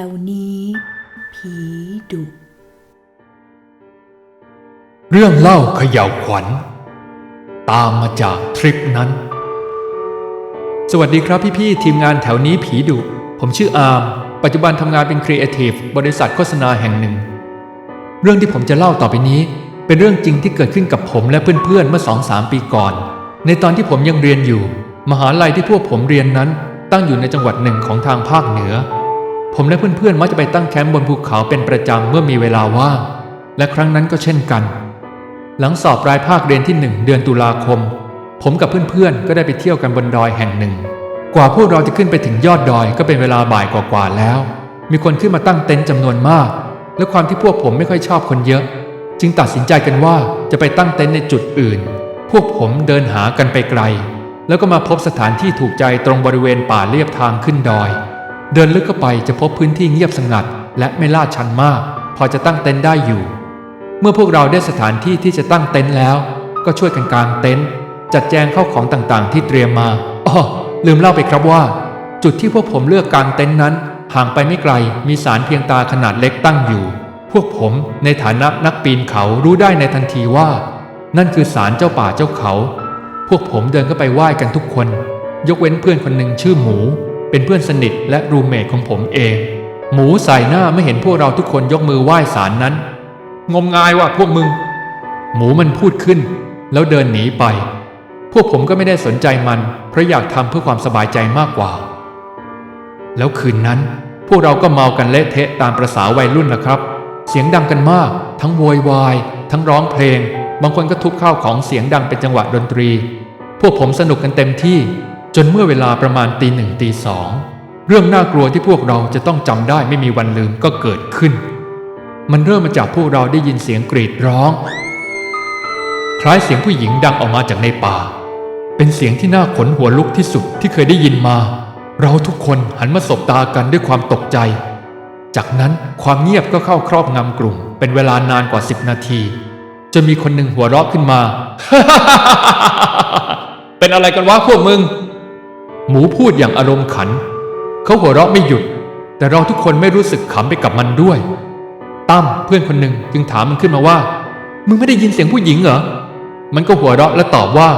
ถวนี้ ผีดุ เรื่องเล่าเขย่าวขวัญ ตามมาจากทริปนั้น สวัสดีครับพี่ๆทีมงานแถวนี้ผีดุ ผมชื่ออาร์ม ปัจจุบันทำงานเป็นครีเอทีฟบริษัทโฆษณาแห่งหนึ่ง เรื่องที่ผมจะเล่าต่อไปนี้ เป็นเรื่องจริงที่เกิดขึ้นกับผมและเพื่อนๆเมื่อสองสามปีก่อน ในตอนที่ผมยังเรียนอยู่ มหาลัยที่พวกผมเรียนนั้น ตั้งอยู่ในจังหวัดหนึ่งของทางภาคเหนือ ผมและเพื่อนๆมักจะไปตั้งแคมป์บนภูเขาเป็นประจำเมื่อมีเวลาว่างและครั้งนั้นก็เช่นกัน หลังสอบปลายภาคเรียนที่หนึ่งเดือนตุลาคม ผมกับเพื่อนๆก็ได้ไปเที่ยวกันบนดอยแห่งหนึ่ง กว่าพวกเราจะขึ้นไปถึงยอดดอยก็เป็นเวลาบ่ายกว่าๆแล้ว มีคนขึ้นมาตั้งเต็นท์จำนวนมาก และความที่พวกผมไม่ค่อยชอบคนเยอะ จึงตัดสินใจกันว่าจะไปตั้งเต็นท์ในจุดอื่น พวกผมเดินหากันไปไกล แล้วก็มาพบสถานที่ถูกใจตรงบริเวณป่าเลียบทางขึ้นดอย เดินลึกเข้าไปจะพบพื้นที่เงียบสงัด และไม่ลาดชันมาก พอจะตั้งเต็นท์ได้อยู่ เมื่อพวกเราได้สถานที่ที่จะตั้งเต็นท์แล้ว ก็ช่วยกันกางเต็นท์จัดแจงเข้าของต่างๆ ที่เตรียมมาอ้อลืมเล่าไปครับว่า จุดที่พวกผมเลือกกางเต็นท์นั้นห่างไปไม่ไกลมีสารเพียงตาขนาดเล็กตั้งอยู่ พวกผมในฐานะนักปีนเขารู้ได้ในทันทีว่า นั่นคือสารเจ้าป่าเจ้าเขา พวกผมเดินเข้าไปไหว้กันทุกคน ยกเว้นเพื่อนคนหนึ่งชื่อหมู เป็นเพื่อนสนิทและรูเมทของผมเอง หมูใส่หน้าไม่เห็นพวกเราทุกคนยกมือไหว้สารนั้น งมงายว่ะพวกมึง หมูมันพูดขึ้น แล้วเดินหนีไป พวกผมก็ไม่ได้สนใจมัน เพราะอยากทำเพื่อความสบายใจมากกว่า แล้วคืนนั้น พวกเราก็เมากันเละเทะตามประษาวัยรุ่นนะครับ เสียงดังกันมาก ทั้งโวยวาย ทั้งร้องเพลง บางคนก็ทุบข้าวของเสียงดังเป็นจังหวะดนตรี พวกผมสนุกกันเต็มที่ จนเมื่อเวลาประมาณตีหนึ่งตีสองเรื่องน่ากลัวที่พวกเราจะต้องจำได้ไม่มีวันลืมก็เกิดขึ้น มันเริ่มมาจากพวกเราได้ยินเสียงกรีดร้อง คล้ายเสียงผู้หญิงดังออกมาจากในป่า เป็นเสียงที่น่าขนหัวลุกที่สุดที่เคยได้ยินมา เราทุกคนหันมาสบตากันด้วยความตกใจ จากนั้นความเงียบก็เข้าครอบงำกลุ่ม เป็นเวลานานกว่าสิบนาทีจนมีคนหนึ่งหัวเราะขึ้นมา เป็นอะไรกันวะพวกมึง หมูพูดอย่างอารมณ์ขัน เขาหัวเราะไม่หยุด แต่เราทุกคนไม่รู้สึกขำไปกับมันด้วย ตั้มเพื่อนคนหนึ่งจึงถามมันขึ้นมาว่า มึงไม่ได้ยินเสียงผู้หญิงเหรอ มันก็หัวเราะและตอบว่า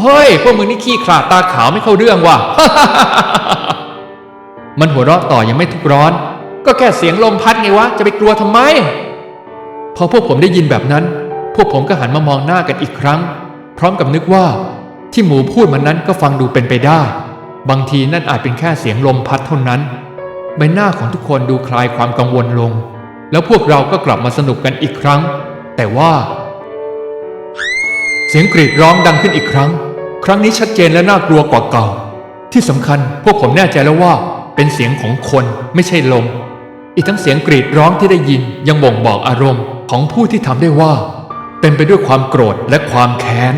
เฮ้ยพวกมึงนี่ขี้ขลาดตาขาวไม่เข้าเรื่องว่ะ มันหัวเราะต่อยังไม่ทุกร้อน ก็แค่เสียงลมพัดไงวะ จะไปกลัวทำไม พอพวกผมได้ยินแบบนั้น พวกผมก็หันมามองหน้ากันอีกครั้ง พร้อมกับนึกว่า ที่หมูพูดมันนั้นก็ฟังดูเป็นไปได้ บางทีนั่นอาจเป็นแค่เสียงลมพัดเท่านั้น ใบหน้าของทุกคนดูคลายความกังวลลง แล้วพวกเราก็กลับมาสนุกกันอีกครั้ง แต่ว่า เสียงกรีดร้องดังขึ้นอีกครั้ง ครั้งนี้ชัดเจนและน่ากลัวกว่าเก่า ที่สำคัญพวกผมแน่ใจแล้วว่า เป็นเสียงของคนไม่ใช่ลม อีกทั้งเสียงกรีดร้องที่ได้ยินยังบ่งบอกอารมณ์ของผู้ที่ทำได้ว่า เต็มไปด้วยความโกรธและความแค้น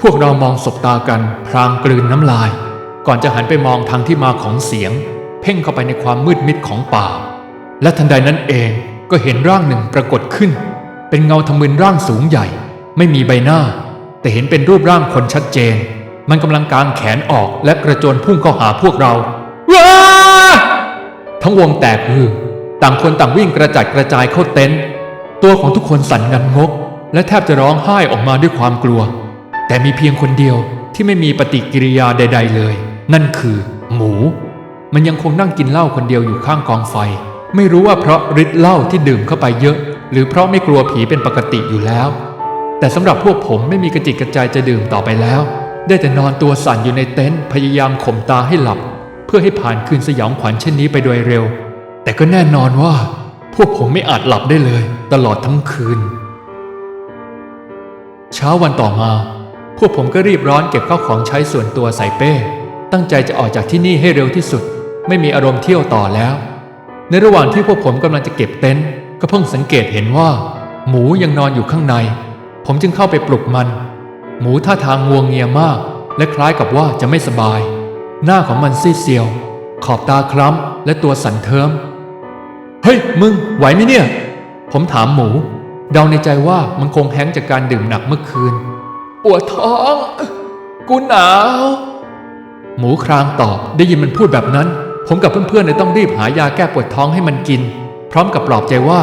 พวกเรามองสบตากันพรางกลืนน้ำลาย ก่อนจะหันไปมองทางที่มาของเสียง เพ่งเข้าไปในความมืดมิดของป่า และทันใดนั้นเองก็เห็นร่างหนึ่งปรากฏขึ้น เป็นเงาทะมึนร่างสูงใหญ่ ไม่มีใบหน้า แต่เห็นเป็นรูปร่างคนชัดเจน มันกำลังกางแขนออกและกระโจนพุ่งเข้าหาพวกเราว้าทั้งวงแตกฮือต่างคนต่างวิ่งกระจัดกระจายเข้าเต็นท์ตัวของทุกคนสั่นงันงก และแทบจะร้องไห้ออกมาด้วยความกลัว แต่มีเพียงคนเดียวที่ไม่มีปฏิกิริยาใด ๆ เลย นั่นคือหมู มันยังคงนั่งกินเหล้าคนเดียวอยู่ข้างกองไฟ ไม่รู้ว่าเพราะฤทธิ์เหล้าที่ดื่มเข้าไปเยอะ หรือเพราะไม่กลัวผีเป็นปกติอยู่แล้ว แต่สำหรับพวกผมไม่มีกระจิตกระใจจะดื่มต่อไปแล้ว ได้แต่นอนตัวสั่นอยู่ในเต็นท์พยายามข่มตาให้หลับ เพื่อให้ผ่านคืนสยองขวัญเช่นนี้ไปโดยเร็ว แต่ก็แน่นอนว่า พวกผมไม่อาจหลับได้เลย ตลอดทั้งคืน เช้าวันต่อมา พวกผมก็รีบร้อนเก็บข้าวของใช้ส่วนตัวใส่เป้ ตั้งใจจะออกจากที่นี่ให้เร็วที่สุด ไม่มีอารมณ์เที่ยวต่อแล้ว ในระหว่างที่พวกผมกำลังจะเก็บเต็นท์ก็เพิ่งสังเกตเห็นว่า หมูยังนอนอยู่ข้างใน ผมจึงเข้าไปปลุกมัน หมูท่าทางงวงเงียมาก และคล้ายกับว่าจะไม่สบาย หน้าของมันซีดเซียว ขอบตาคล้ำและตัวสั่นเทิมเฮ้ยมึงไหวไหมเนี่ย ผมถามหมูเดาในใจว่ามันคงแห้งจากการดื่มหนักเมื่อคืน ปวดท้อง กูหนาว หมูครางตอบได้ยินมันพูดแบบนั้น ผมกับเพื่อนๆเลยต้องรีบหายาแก้ปวดท้องให้มันกิน พร้อมกับปลอบใจว่า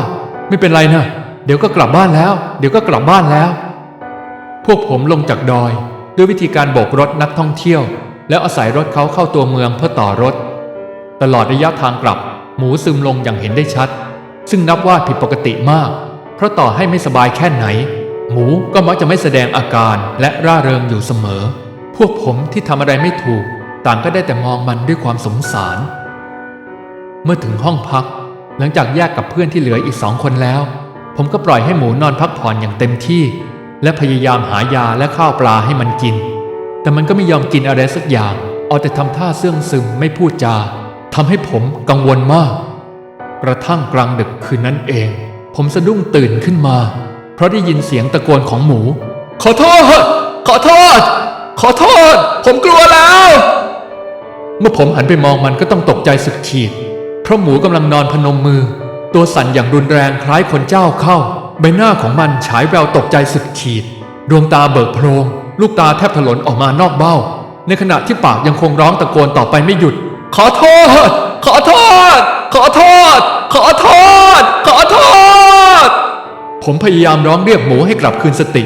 ไม่เป็นไรนะเดี๋ยวก็กลับบ้านแล้ว เดี๋ยวก็กลับบ้านแล้ว พวกผมลงจากดอย ด้วยวิธีการโบกรถนักท่องเที่ยว แล้วอาศัยรถเขาเข้าตัวเมืองเพื่อต่อรถ ตลอดระยะทางกลับ หมูซึมลงอย่างเห็นได้ชัด ซึ่งนับว่าผิดปกติมาก เพราะต่อให้ไม่สบายแค่ไหน หมูก็มักจะไม่แสดงอาการและร่าเริงอยู่เสมอ พวกผมที่ทำอะไรไม่ถูก ต่างก็ได้แต่มองมันด้วยความสงสาร เมื่อถึงห้องพัก หลังจากแยกกับเพื่อนที่เหลืออีกสองคนแล้ว ผมก็ปล่อยให้หมูนอนพักผ่อนอย่างเต็มที่ และพยายามหายาและข้าวปลาให้มันกิน แต่มันก็ไม่ยอมกินอะไรสักอย่างเอาแต่ทำท่าเสื่องซึมไม่พูดจาทำให้ผมกังวลมาก กระทั่งกลางดึกคืนนั้นเอง ผมสะดุ้งตื่นขึ้นมา เพราะได้ยินเสียงตะโกนของหมู ขอโทษ ขอโทษ ขอโทษ ผมกลัวแล้ว เมื่อผมหันไปมองมันก็ต้องตกใจสุดขีด เพราะหมูกำลังนอนพนมมือ ตัวสั่นอย่างรุนแรงคล้ายคนเจ้าเข้า ใบหน้าของมันฉายแววตกใจสุดขีด ดวงตาเบิกโพรงลูกตาแทบถลนออกมานอกเบ้า ในขณะที่ปากยังคงร้องตะโกนต่อไปไม่หยุด ขอโทษ ขอโทษ ขอโทษ ขอโทษ ขอโทษ ผมพยายามร้องเรียกหมูให้กลับคืนสติ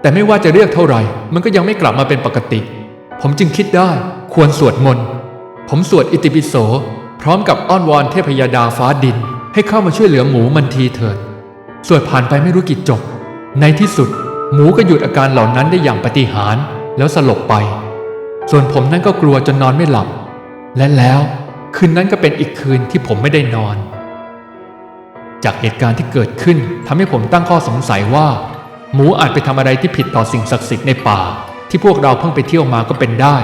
แต่ไม่ว่าจะเรียกเท่าไหร่ มันก็ยังไม่กลับมาเป็นปกติ ผมจึงคิดได้ ควรสวดมนต์ ผมสวดอิติปิโส พร้อมกับอ้อนวอนเทพยาดาฟ้าดิน ให้เข้ามาช่วยเหลือหมูมันทีเถิด สวดผ่านไปไม่รู้กี่จบ ในที่สุด หมูก็หยุดอาการเหล่านั้นได้อย่างปฏิหารแล้วสลบไป ส่วนผมนั้นก็กลัวจนนอนไม่หลับ และแล้วคืนนั้นก็เป็นอีกคืนที่ผมไม่ได้นอน จากเหตุการณ์ที่เกิดขึ้นทำให้ผมตั้งข้อสงสัยว่า หมูอาจไปทำอะไรที่ผิดต่อสิ่งศักดิ์สิทธิ์ในป่า ที่พวกเราเพิ่งไปเที่ยวมาก็เป็นได้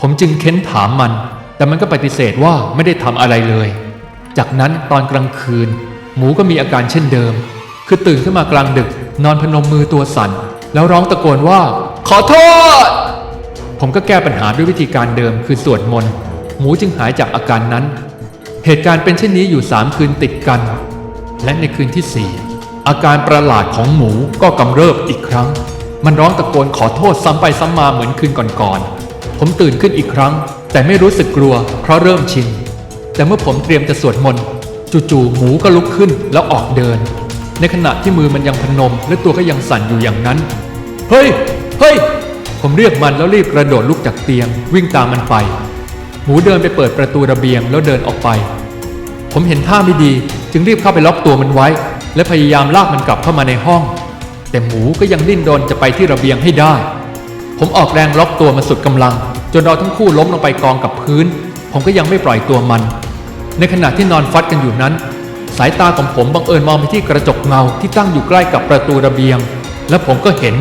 ผมจึงเค้นถามมัน แต่มันก็ปฏิเสธว่าไม่ได้ทำอะไรเลย จากนั้นตอนกลางคืน หมูก็มีอาการเช่นเดิม คือตื่นขึ้นมากลางดึก นอนพนมมือตัวสั่น แล้วร้องตะโกนว่า ขอโทษ ผมก็แก้ปัญหาด้วยวิธีการเดิมคือสวดมนต์ หมูจึงหายจากอาการนั้น เหตุการณ์เป็นเช่นนี้อยู่สามคืนติดกัน และในคืนที่สี่อาการประหลาดของหมูก็กำเริบอีกครั้ง มันร้องตะโกนขอโทษซ้ำไปซ้ำมาเหมือนคืนก่อนๆ ผมตื่นขึ้นอีกครั้ง แต่ไม่รู้สึกกลัวเพราะเริ่มชิน แต่เมื่อผมเตรียมจะสวดมนต์จู่ๆหมูก็ลุกขึ้นแล้วออกเดิน ในขณะที่มือมันยังพนม และตัวก็ยังสั่นอยู่อย่างนั้น เฮ้ย เฮ้ย ผมเรียกมันแล้วรีบกระโดดลุกจากเตียง วิ่งตามมันไป หมูเดินไปเปิดประตูระเบียงแล้วเดินออกไป ผมเห็นท่าไม่ดี จึงรีบเข้าไปล็อกตัวมันไว้ และพยายามลากมันกลับเข้ามาในห้อง แต่หมูก็ยังดิ้นรนจะไปที่ระเบียงให้ได้ ผมออกแรงล็อกตัวมันสุดกำลัง จนเราทั้งคู่ล้มลงไปกองกับพื้น ผมก็ยังไม่ปล่อยตัวมัน ในขณะที่นอนฟัดกันอยู่นั้น สายตาของผมบังเอิญมองไปที่กระจกเงาที่ตั้งอยู่ใกล้กับประตูระเบียง และผมก็เห็น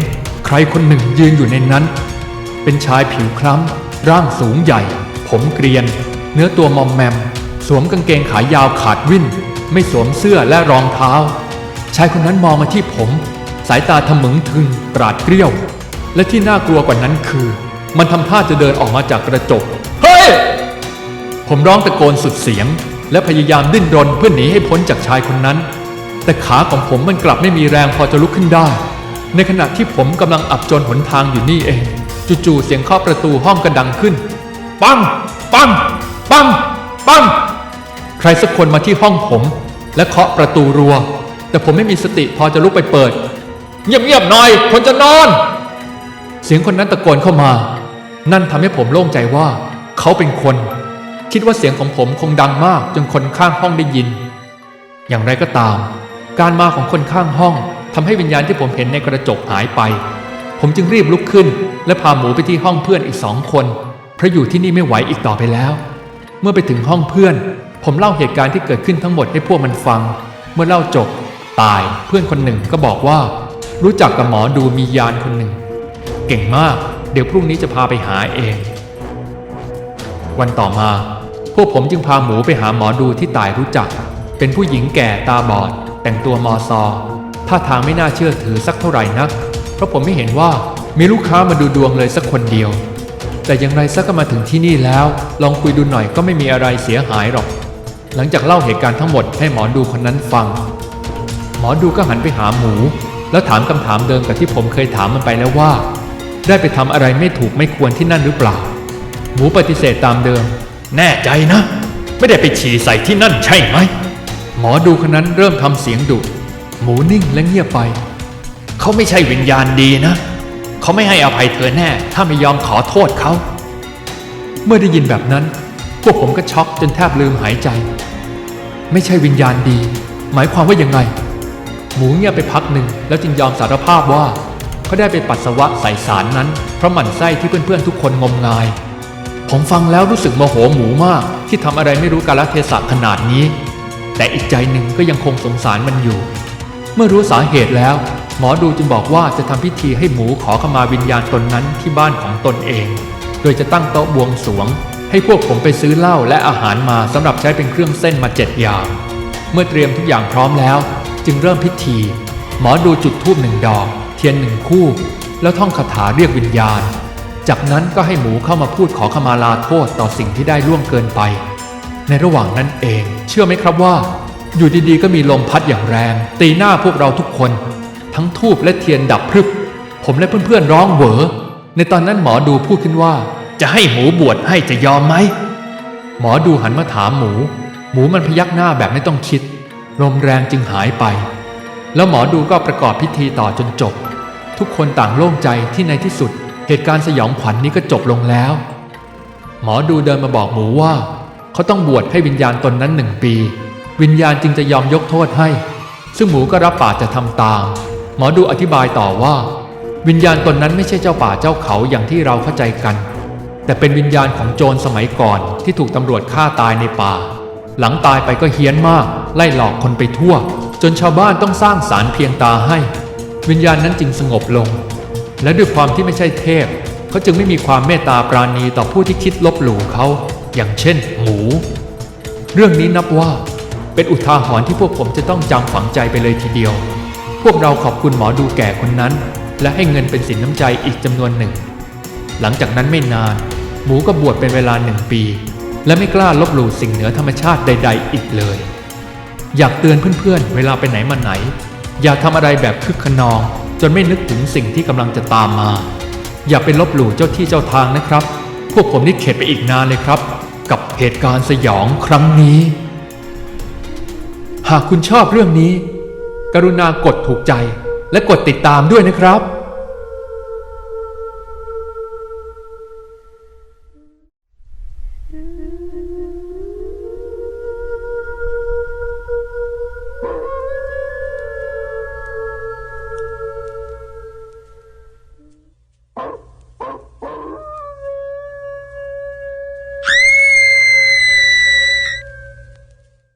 ใครคนหนึ่งยืนอยู่ในนั้น เป็นชายผิวคล้ำ ร่างสูงใหญ่ ผมเกรียน เนื้อตัวมอมแมม สวมกางเกงขายาวขาดวิ่น ไม่สวมเสื้อและรองเท้า ชายคนนั้นมองมาที่ผม สายตาทะมึงทึงกราดเกรี้ยว และที่น่ากลัวกว่านั้นคือ มันทำท่าจะเดินออกมาจากกระจก เฮ้ย ผมร้องตะโกนสุดเสียง และพยายามดิ้นรนเพื่อหนีให้พ้นจากชายคนนั้น แต่ขาของผมมันกลับไม่มีแรงพอจะลุกขึ้นได้ ในขณะที่ผมกำลังอับจนหนทางอยู่นี่เอง จู่ๆเสียงเคาะประตูห้องก็ดังขึ้น ปัง ปัง ปัง ปัง ใครสักคนมาที่ห้องผม และเคาะประตูรัว แต่ผมไม่มีสติพอจะลุกไปเปิด เงียบๆหน่อยคนจะนอน เสียงคนนั้นตะโกนเข้ามา นั่นทำให้ผมโล่งใจว่า เขาเป็นคน คิดว่าเสียงของผมคงดังมากจนคนข้างห้องได้ยิน อย่างไรก็ตาม การมาของคนข้างห้องทำให้วิญญาณที่ผมเห็นในกระจกหายไป ผมจึงรีบลุกขึ้น และพาหมูไปที่ห้องเพื่อนอีกสองคนเพราะอยู่ที่นี่ไม่ไหวอีกต่อไปแล้ว เมื่อไปถึงห้องเพื่อน ผมเล่าเหตุการณ์ที่เกิดขึ้นทั้งหมดให้พวกมันฟัง เมื่อเล่าจบ ตายเพื่อนคนหนึ่งก็บอกว่า รู้จักกับหมอดูมียานคนหนึ่ง เก่งมาก เดี๋ยวพรุ่งนี้จะพาไปหาเอง วันต่อมา พวกผมจึงพาหมูไปหาหมอดูที่ตายรู้จัก เป็นผู้หญิงแก่ตาบอด แต่งตัวมอซอท่าทางไม่น่าเชื่อถือสักเท่าไหร่นัก เพราะผมไม่เห็นว่ามีลูกค้ามาดูดวงเลยสักคนเดียว แต่อย่างไรสักก็มาถึงที่นี่แล้ว ลองคุยดูหน่อยก็ไม่มีอะไรเสียหายหรอก หลังจากเล่าเหตุการณ์ทั้งหมดให้หมอดูคนนั้นฟัง หมอดูก็หันไปหาหมู แล้วถามคำถามเดิมกับที่ผมเคยถามมันไปแล้วว่า ได้ไปทำอะไรไม่ถูกไม่ควรที่นั่นหรือเปล่า หมูปฏิเสธตามเดิม แน่ใจนะ ไม่ได้ไปฉี่ใส่ที่นั่นใช่ไหม หมอดูคนนั้นเริ่มทำเสียงดุ หมูนิ่งและเงียบไป เขาไม่ใช่วิญญาณดีนะ เขาไม่ให้อภัยเธอแน่ ถ้าไม่ยอมขอโทษเขา เมื่อได้ยินแบบนั้น พวกผมก็ช็อกจนแทบลืมหายใจ ไม่ใช่วิญญาณดี หมายความว่ายังไง หมูเงียบไปพักหนึ่งแล้วจึงยอมสารภาพว่า เขาได้ไปปัสสาวะใส่สารนั้น เพราะหมั่นไส้ที่เพื่อนๆทุกคนงมงาย ผมฟังแล้วรู้สึกโมโหหมูมาก ที่ทำอะไรไม่รู้กาลเทศะขนาดนี้ แต่อีกใจหนึ่งก็ยังคงสงสารมันอยู่ เมื่อรู้สาเหตุแล้ว หมอดูจึงบอกว่าจะทำพิธีให้หมูขอขมาวิญญาณตนนั้นที่บ้านของตนเอง โดยจะตั้งโต๊ะบวงสวง ให้พวกผมไปซื้อเหล้าและอาหารมาสำหรับใช้เป็นเครื่องเส้นมาเจ็ดอย่าง เมื่อเตรียมทุกอย่างพร้อมแล้ว จึงเริ่มพิธี หมอดูจุดธูปหนึ่งดอก เทียนหนึ่งคู่ แล้วท่องคาถาเรียกวิญญาณ จากนั้นก็ให้หมูเข้ามาพูดขอขมาลาโทษต่อสิ่งที่ได้ล่วงเกินไป ในระหว่างนั้นเอง เชื่อไหมครับว่า อยู่ดีๆ ก็มีลมพัดอย่างแรง ตีหน้าพวกเราทุกคน ทั้งทูบและเทียนดับพรึบ ผมและเพื่อนๆร้องเหวอในตอนนั้นหมอดูพูดขึ้นว่า จะให้หมูบวชให้จะยอมไหมหมอดูหันมาถามหมู หมูมันพยักหน้าแบบไม่ต้องคิด ลมแรงจึงหายไป แล้วหมอดูก็ประกอบพิธีต่อจนจบ ทุกคนต่างโล่งใจที่ในที่สุด เหตุการณ์สยองขวัญนนี้ก็จบลงแล้ว หมอดูเดินมาบอกหมูว่า เขาต้องบวชให้วิญญาณตนนั้นหนึ่งปี วิญญาณจึงจะยอมยกโทษให้ ซึ่งหมูก็รับปากจะทำตาม หมอดูอธิบายต่อว่า วิญญาณตนนั้นไม่ใช่เจ้าป่าเจ้าเขาอย่างที่เราเข้าใจกัน แต่เป็นวิญญาณของโจรสมัยก่อนที่ถูกตำรวจฆ่าตายในป่า หลังตายไปก็เฮี้ยนมาก ไล่หลอกคนไปทั่ว จนชาวบ้านต้องสร้างสารเพียงตาให้ วิญญาณนั้นจึงสงบลง และด้วยความที่ไม่ใช่เทพ เขาจึงไม่มีความเมตตาปราณีต่อผู้ที่คิดลบหลู่เขา อย่างเช่น หมู เรื่องนี้นับว่าเป็นอุทาหรณ์ที่พวกผมจะต้องจำฝังใจไปเลยทีเดียว พวกเราขอบคุณหมอดูแก่คนนั้น และให้เงินเป็นสินน้ำใจอีกจำนวนหนึ่ง หลังจากนั้นไม่นาน หมูก็บวชเป็นเวลาหนึ่งปี และไม่กล้าลบหลู่สิ่งเหนือธรรมชาติใด ๆ อีกเลย อยากเตือนเพื่อนๆ เวลาไปไหนมาไหน อย่าทำอะไรแบบคึกขนอง จนไม่นึกถึงสิ่งที่กำลังจะตามมา อย่าไปลบหลู่เจ้าที่เจ้าทางนะครับ พวกผมนี่เข็ดไปอีกนานเลยครับ กับเหตุการณ์สยองครั้งนี้ หากคุณชอบเรื่องนี้ กรุณากดถูกใจและกดติดตามด้วยนะครับ